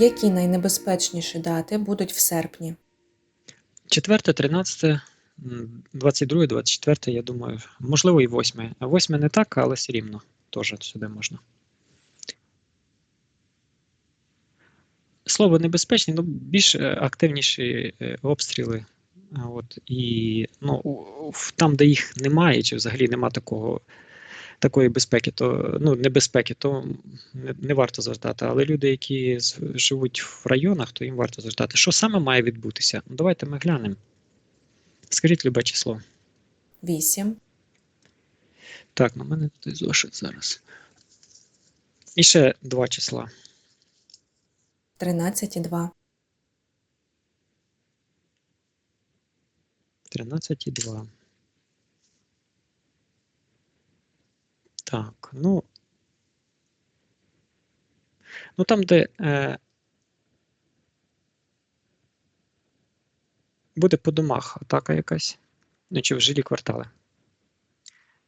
Які найнебезпечніші дати будуть в серпні? 4, 13, 22, 24, я думаю, можливо, і 8. А 8 не так, але все рівно теж сюди можна. Слово небезпечний, ну, більш е, активніші е, обстріли. От, і ну, там, де їх немає, чи взагалі нема такого, такої безпеки, то ну, небезпеки, то не, не варто звертати. Але люди, які живуть в районах, то їм варто звертати. Що саме має відбутися? Ну, давайте ми глянемо. Скажіть любе число. 8, Так, на мене тут зошит зараз. І ще два числа. 13 і 2, 13 і 2. Так, ну. Ну там, де е, буде по домах атака якась, ну чи в жилі квартали.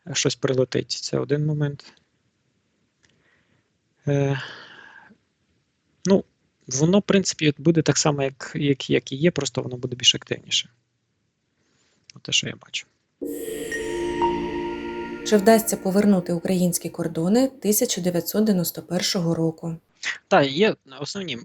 Е, Щось прилетить. Це один момент. Е, ну, воно, в принципі, буде так само, як, як, як і є, просто воно буде більш активніше. Те, що я бачу. Чи вдасться повернути українські кордони 1991 року? Так, є основні.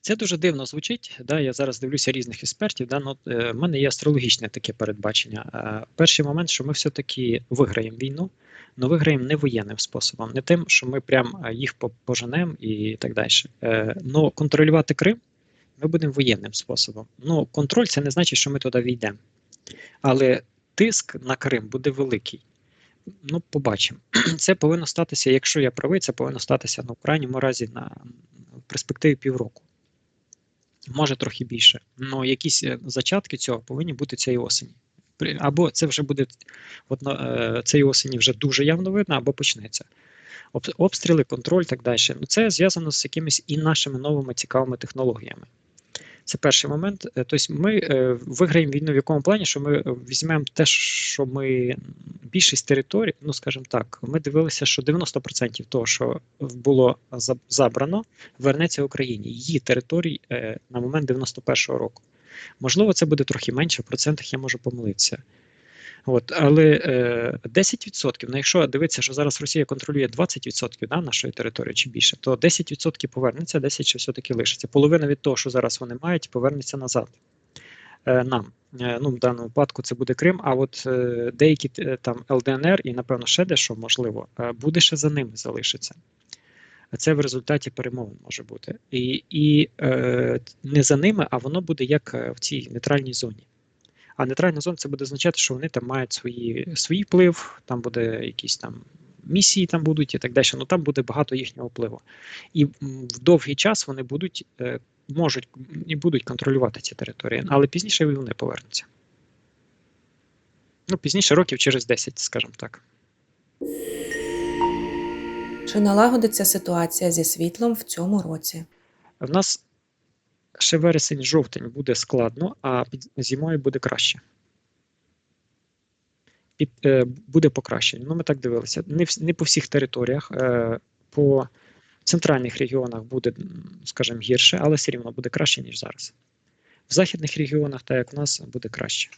Це дуже дивно звучить. Да, я зараз дивлюся різних експертів. Да, ну, е, в мене є астрологічне таке передбачення. Е, перший момент, що ми все-таки виграємо війну, але виграємо не воєнним способом, не тим, що ми прям е, їх по- поженемо і так далі. Ну, контролювати Крим ми будемо воєнним способом. Ну, контроль це не значить, що ми туди війдемо. Але тиск на Крим буде великий. Ну, побачимо. Це повинно статися, якщо я правий, це повинно статися ну, в крайньому разі на перспективі півроку. Може трохи більше. Ну, якісь е, зачатки цього повинні бути цієї осені. Або це вже буде от, е, цієї осені вже дуже явно видно, або почнеться. Обстріли, контроль так далі. Ну, це зв'язано з якимись і нашими новими цікавими технологіями. Це перший момент. Е, Тобто ми е, виграємо війну в якому плані, що ми е, візьмемо те, що ми більшість територій, ну скажімо так, ми дивилися, що 90% того, що було забрано, вернеться Україні. Її територій на момент 91-го року. Можливо, це буде трохи менше, в процентах я можу помилитися. От, але е, 10%, ну якщо дивитися, що зараз Росія контролює 20% да, нашої території чи більше, то 10% повернеться, 10% ще все-таки лишиться. Половина від того, що зараз вони мають, повернеться назад е, нам. Е, ну, в даному випадку це буде Крим, а от е, деякі е, там ЛДНР і, напевно, ще дещо можливо, е, буде ще за ними залишиться. Це в результаті перемовин може бути. І, і е, не за ними, а воно буде як е, в цій нейтральній зоні. А нейтральна зона це буде означати, що вони там мають свої, свій вплив, там буде якісь там місії там будуть і так далі. Ну там буде багато їхнього впливу. І в довгий час вони будуть, е, можуть і будуть контролювати ці території, але пізніше вони повернуться. Ну, пізніше років через 10, скажімо так. Чи налагодиться ситуація зі світлом в цьому році? В нас ще вересень-жовтень буде складно, а під зимою буде краще. Під, е, буде покращення. Ну, ми так дивилися. Не, вс- не по всіх територіях, е, по центральних регіонах буде, скажімо, гірше, але все рівно буде краще, ніж зараз. В західних регіонах, так як в нас, буде краще.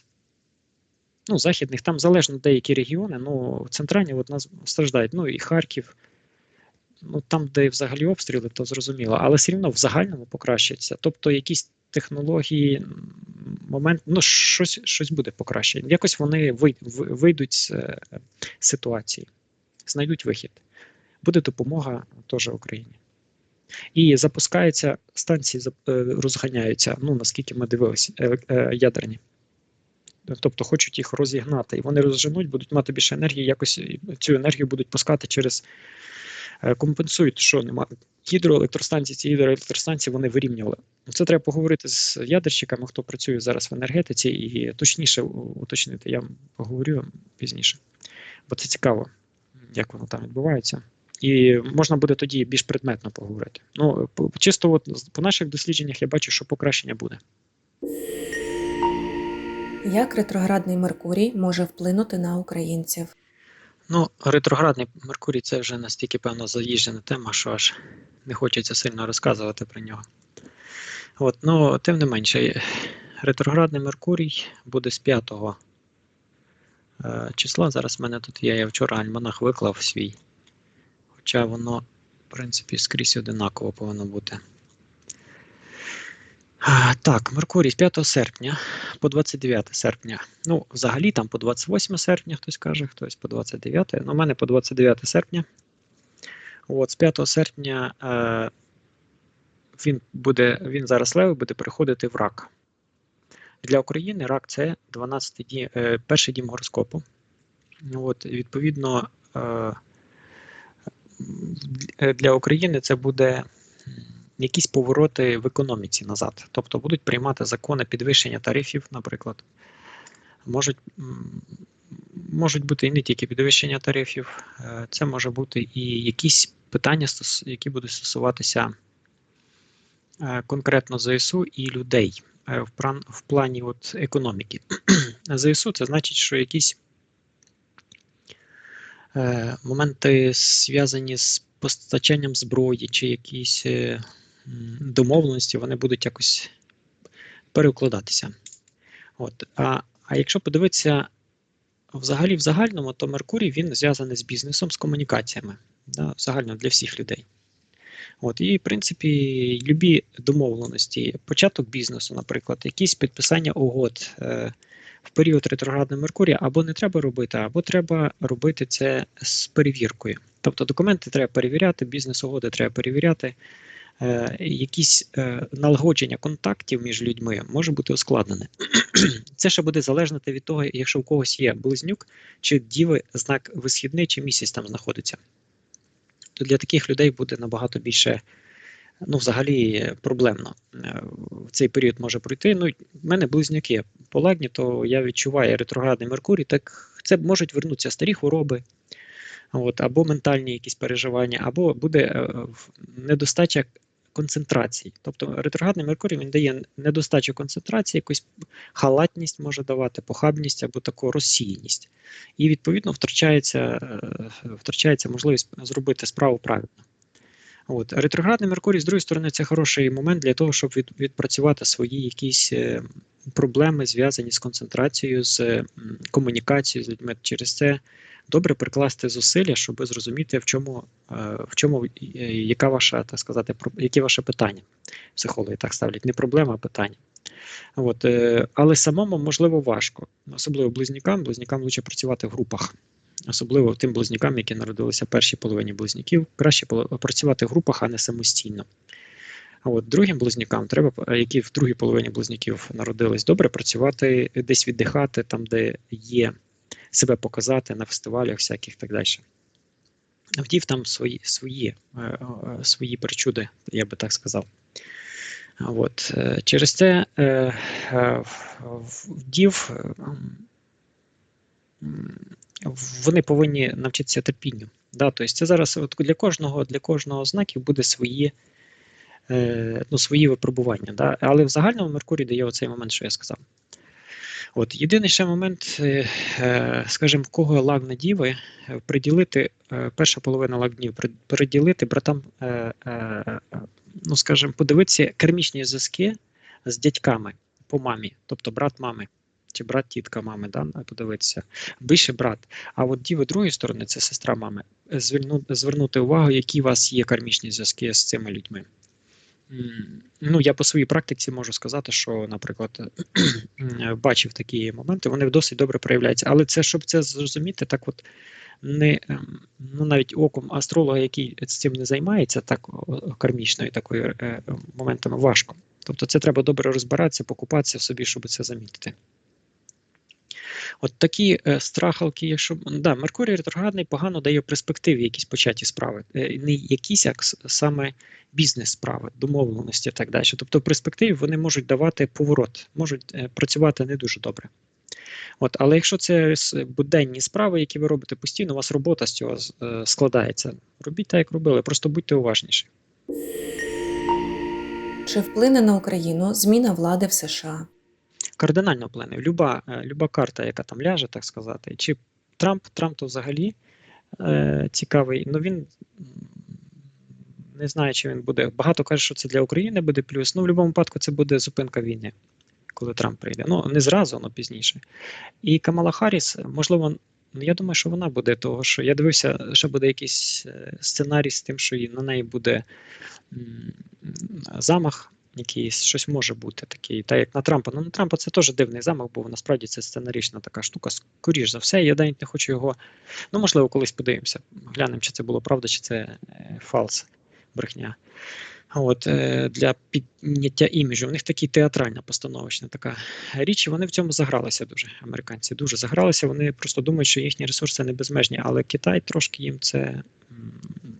Ну, західних, там залежно деякі регіони, ну, центральні от нас страждають. Ну, і Харків, ну там, де взагалі обстріли, то зрозуміло, але все рівно в загальному покращиться. Тобто якісь технології, момент, ну щось, щось буде покращення. Якось вони вийдуть з е, ситуації, знайдуть вихід. Буде допомога теж Україні. І запускаються станції, е, розганяються, ну наскільки ми дивилися, е, ядерні. Тобто хочуть їх розігнати, і вони розженуть, будуть мати більше енергії, якось цю енергію будуть пускати через компенсують, що немає гідроелектростанції, ці гідроелектростанції вони вирівнювали. Це треба поговорити з ядерщиками, хто працює зараз в енергетиці, і точніше уточнити. Я поговорю пізніше, бо це цікаво, як воно там відбувається. І можна буде тоді більш предметно поговорити. Ну, чисто от по наших дослідженнях я бачу, що покращення буде. Як ретроградний Меркурій може вплинути на українців? Ну, ретроградний Меркурій це вже настільки, певно, заїжджена тема, що аж не хочеться сильно розказувати про нього. От, ну, тим не менше, ретроградний Меркурій буде з 5 е, числа. Зараз в мене тут є, я вчора альманах виклав свій. Хоча воно, в принципі, скрізь одинаково повинно бути. Так, Меркурій з 5 серпня по 29 серпня. Ну, взагалі там по 28 серпня хтось каже, хтось по 29. Ну, у мене по 29 серпня. От, з 5 серпня е, він буде, він зараз левий буде переходити в рак. Для України рак це 12 дім, е, перший дім гороскопу. От, відповідно, е, для- України це буде якісь повороти в економіці назад. Тобто будуть приймати закони підвищення тарифів, наприклад. Можуть, можуть бути і не тільки підвищення тарифів, е, це може бути і якісь питання, які будуть стосуватися е, конкретно ЗСУ і людей е, в, пран- в плані от економіки. ЗСУ це значить, що якісь моменти зв'язані з постачанням зброї чи якісь домовленості, вони будуть якось переукладатися. От. А, а якщо подивитися взагалі в загальному, то Меркурій він зв'язаний з бізнесом, з комунікаціями. Да, загально для всіх людей. От, і, в принципі, любі домовленості, початок бізнесу, наприклад, якісь підписання угод е, в період ретроградного Меркурія або не треба робити, або треба робити це з перевіркою. Тобто документи треба перевіряти, бізнес-угоди треба перевіряти. Е, якісь е, налагодження контактів між людьми може бути ускладнене. Це ще буде залежати від того, якщо у когось є близнюк, чи діви знак висхідний, чи місяць там знаходиться. То для таких людей буде набагато більше, ну, взагалі, проблемно. Е, В цей період може пройти. Ну, в мене близнюки полагні, то я відчуваю ретроградний Меркурій, так це можуть вернутися старі хвороби, от, або ментальні якісь переживання, або буде недостача концентрації. Тобто ретроградний Меркурій він дає недостачу концентрації, якусь халатність може давати, похабність або таку розсіяність. І відповідно втрачається, е, втрачається можливість зробити справу правильно. От. Ретроградний Меркурій, з другої сторони, це хороший момент для того, щоб від, відпрацювати свої якісь е, проблеми, зв'язані з концентрацією, з комунікацією з людьми. Через це добре прикласти зусилля, щоб зрозуміти, в чому, е, в чому е, яка ваша, так сказати, які ваше питання. Психологи так ставлять, не проблема, а питання. От, е, але самому можливо важко, особливо близнюкам. Близнюкам лучше працювати в групах. Особливо тим близнюкам, які народилися в першій половині близнюків, краще працювати в групах, а не самостійно. А от другим близнюкам треба, е, які в другій половині близнюків народились, добре працювати, десь віддихати, там, де є себе показати на фестивалях всяких так далі. Вдів там свої, свої, е, е, свої причуди, я би так сказав. От. е, Через це е, е, вдів е, вони повинні навчитися терпінню. Да? Тобто це зараз от для кожного для кожного знаків буде свої, е, ну, свої випробування. Да? Але в загальному Меркурій дає оцей момент, що я сказав. От єдиний ще момент, е, е, скажімо, в кого лагна діви, приділити перша половина лагнів, при- приділити братам, ну скажімо, подивитися кермічні зв'язки з дядьками по мамі, тобто брат мами. Чи брат тітка мами, да, подивитися. Більше брат. А от діви другої сторони, це сестра мами. звернути увагу, які у вас є кармічні зв'язки з цими людьми. Ну, я по своїй практиці можу сказати, що, наприклад, е, бачив такі моменти, вони досить добре проявляються. Але це, щоб це зрозуміти, так от не ем, ну навіть оком астролога, який з цим не займається, так кармічною такою е, моментами важко. Тобто це треба добре розбиратися, покупатися в собі, щоб це замітити. От такі е, страхалки, якщо да, Меркурій ретроградний погано дає перспективи якісь початі справи, е, не якісь як саме бізнес-справи, домовленості і так далі. Тобто в перспективі вони можуть давати поворот, можуть е, працювати не дуже добре. От, але якщо це буденні справи, які ви робите постійно, у вас робота з цього е, складається. Робіть так, як робили, просто будьте уважніші. Чи вплине на Україну зміна влади в США? Кардинально вплине. Люба, е, люба карта, яка там ляже, так сказати. Чи Трамп, Трамп то взагалі е, цікавий, ну він Не знаю, чи він буде. Багато кажуть, що це для України буде плюс. Ну, в будь-якому випадку, це буде зупинка війни, коли Трамп прийде. Ну, не зразу, але пізніше. І Камала Харріс, можливо, ну, я думаю, що вона буде, того що я дивився, що буде якийсь е, сценарій з тим, що на неї буде замах. Якийсь щось може бути такий, так як на Трампа. Ну на Трампа це теж дивний замах, бо насправді це сценарічна така штука. Скоріш за все, я навіть не хочу його. Ну, можливо, колись подивимося. Глянемо, чи це було правда, чи це е, фалс, брехня. От, е, для підняття іміджу. У них такі театральна постановочна така річ, і вони в цьому загралися дуже. Американці дуже загралися. Вони просто думають, що їхні ресурси не безмежні, але Китай трошки їм це,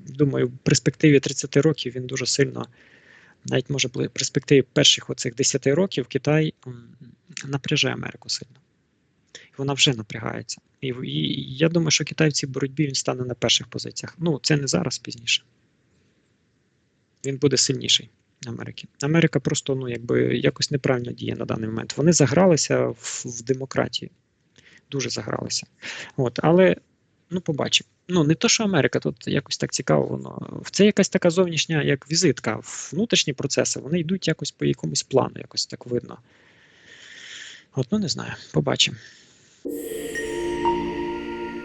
думаю, в перспективі 30 років він дуже сильно, навіть може в перспективі перших оцих 10 років Китай м, напряжає Америку сильно. Вона вже напрягається. І, і я думаю, що Китай в цій боротьбі він стане на перших позиціях. Ну, це не зараз, пізніше. Він буде сильніший Америки. Америка просто ну, якби, якось неправильно діє на даний момент. Вони загралися в, в демократії. Дуже загралися. От, але ну, побачимо. Ну, не то, що Америка, тут якось так цікаво, воно. Це якась така зовнішня як візитка. Внутрішні процеси вони йдуть якось по якомусь плану, якось так видно. От, ну не знаю, побачимо.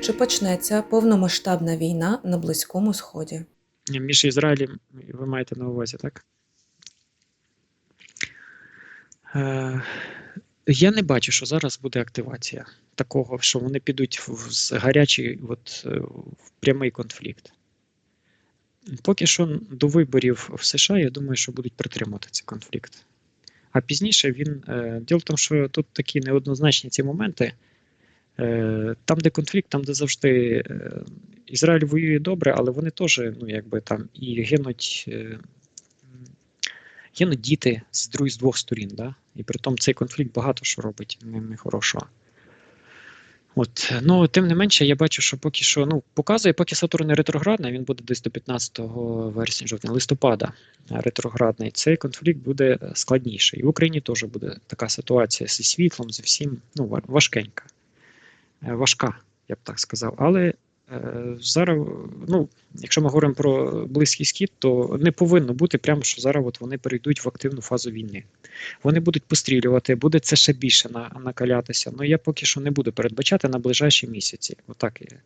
Чи почнеться повномасштабна війна на Близькому Сході? Між Ізраїлем, ви маєте на увазі, так? Е, я не бачу, що зараз буде активація такого, що вони підуть в гарячий от, е, в прямий конфлікт. Поки що до виборів в США, я думаю, що будуть притримувати цей конфлікт. А пізніше він. е, Діло в тому, що тут такі неоднозначні ці моменти. Е, Там, де конфлікт, там, де завжди Ізраїль воює добре, але вони теж, ну, якби там і гинуть, м, гинуть діти з друг, з двох сторін, да? і при тому цей конфлікт багато що робить не- нехорошого. От, ну, тим не менше, я бачу, що поки що, ну, показує, поки Сатурн не ретроградний, він буде десь до 15 вересня, жовтня, листопада ретроградний, цей конфлікт буде е, складніший. І в Україні теж буде така ситуація зі світлом, зі всім, ну, важкенька. Е, Важка, я б так сказав. Але зараз, ну, якщо ми говоримо про Близький Схід, то не повинно бути прямо, що зараз от вони перейдуть в активну фазу війни. Вони будуть пострілювати, буде це ще більше на, накалятися. Ну я поки що не буду передбачати на ближайші місяці. Отак, е,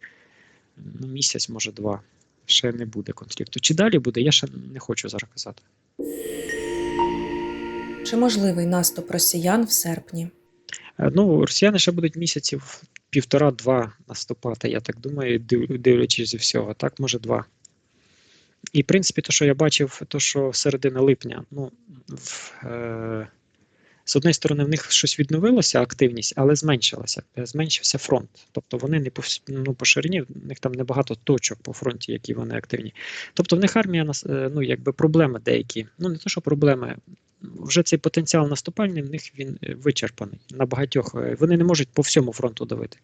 ну, місяць, може два. Ще не буде конфлікту. Чи далі буде, я ще не хочу зараз казати. Чи можливий наступ росіян в серпні? Е, Ну, росіяни ще будуть місяців півтора-два наступати, я так думаю, дивлячись зі всього. Так, може, два. І, в принципі, то, що я бачив, то, що середина липня, ну, в, е, з однієї сторони, в них щось відновилося, активність, але зменшилася. Е, Зменшився фронт. Тобто вони не по, ну, по ширині, в них там небагато точок по фронті, які вони активні. Тобто в них армія, е, ну, якби проблеми деякі. Ну, не то, що проблеми, вже цей потенціал наступальний в них він е, вичерпаний на багатьох. е, Вони не можуть по всьому фронту давити.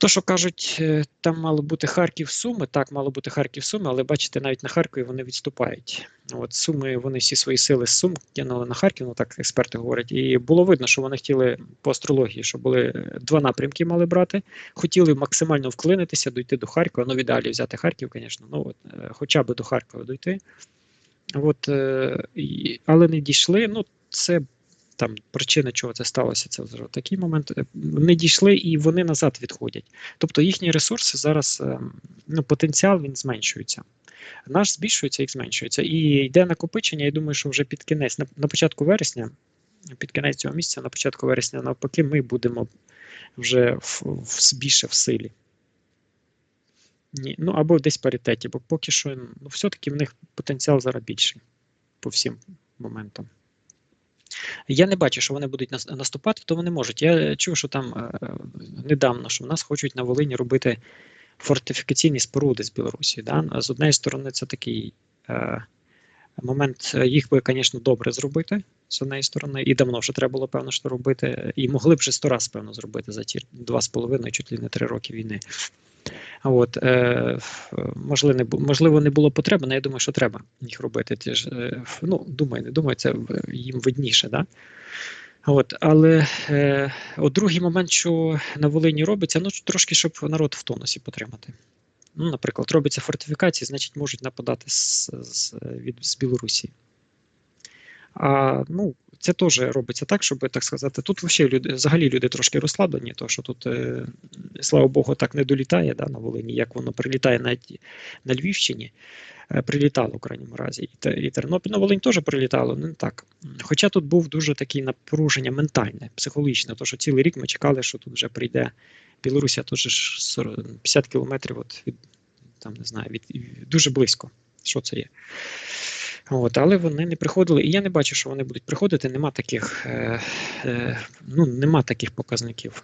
То, що кажуть, е, там мало бути Харків Суми, так, мало бути Харків Суми, але бачите, навіть на Харкові вони відступають. От Суми, вони всі свої сили з Сум кинули на Харків, ну так експерти говорять. І було видно, що вони хотіли по астрології, що були два напрямки мали брати. Хотіли максимально вклинитися, дойти до Харкова. Ну, в ідеалі взяти Харків, звісно, ну от, хоча б до Харкова дойти. От, е, але не дійшли. Ну, це там причина, чого це сталося, це вже такий момент. Е, Не дійшли і вони назад відходять. Тобто їхні ресурси зараз, е, ну, потенціал він зменшується. Наш збільшується, їх зменшується. І йде накопичення. Я думаю, що вже під кінець, на, на початку вересня, під кінець цього місяця, на початку вересня, навпаки, ми будемо вже в, в, більше в силі. Ні, ну або десь в паритеті, бо поки що ну, все-таки в них потенціал зараз більший по всім моментам. Я не бачу, що вони будуть наступати, то вони можуть. Я чув, що там е, недавно, що в нас хочуть на Волині робити фортифікаційні споруди з Білорусі. Да? З однієї сторони, це такий е, момент, е, їх би, звісно, добре зробити з однієї сторони, і давно вже треба було, певно, що робити. І могли б вже сто раз, певно, зробити за ті два з половиною, чуть ли не три роки війни. От, е, можливо, не, можливо, не було потреби, але я думаю, що треба їх робити. Ті ж, е, ну, думаю, не думаю, це їм видніше. Да? От, але е, от другий момент, що на Волині робиться, ну трошки, щоб народ в тонусі потримати. Ну, наприклад, робиться фортифікації, значить, можуть нападати з, з, від, з Білорусі. А, ну, це теж робиться так, щоб так сказати. Тут взагалі люди, взагалі люди трошки розслаблені, тому що тут, е, слава Богу, так не долітає да, на Волині, як воно прилітає навіть на Львівщині. Е, Прилітало в крайньому разі. І, Тернопіль на Волинь теж прилітало, ну не так. Хоча тут був дуже таке напруження ментальне, психологічне, тому що цілий рік ми чекали, що тут вже прийде Білорусія, же 50 кілометрів от від, там, не знаю, від, дуже близько. Що це є? От, але вони не приходили, і я не бачу, що вони будуть приходити. Нема таких, е, е, ну, нема таких показників.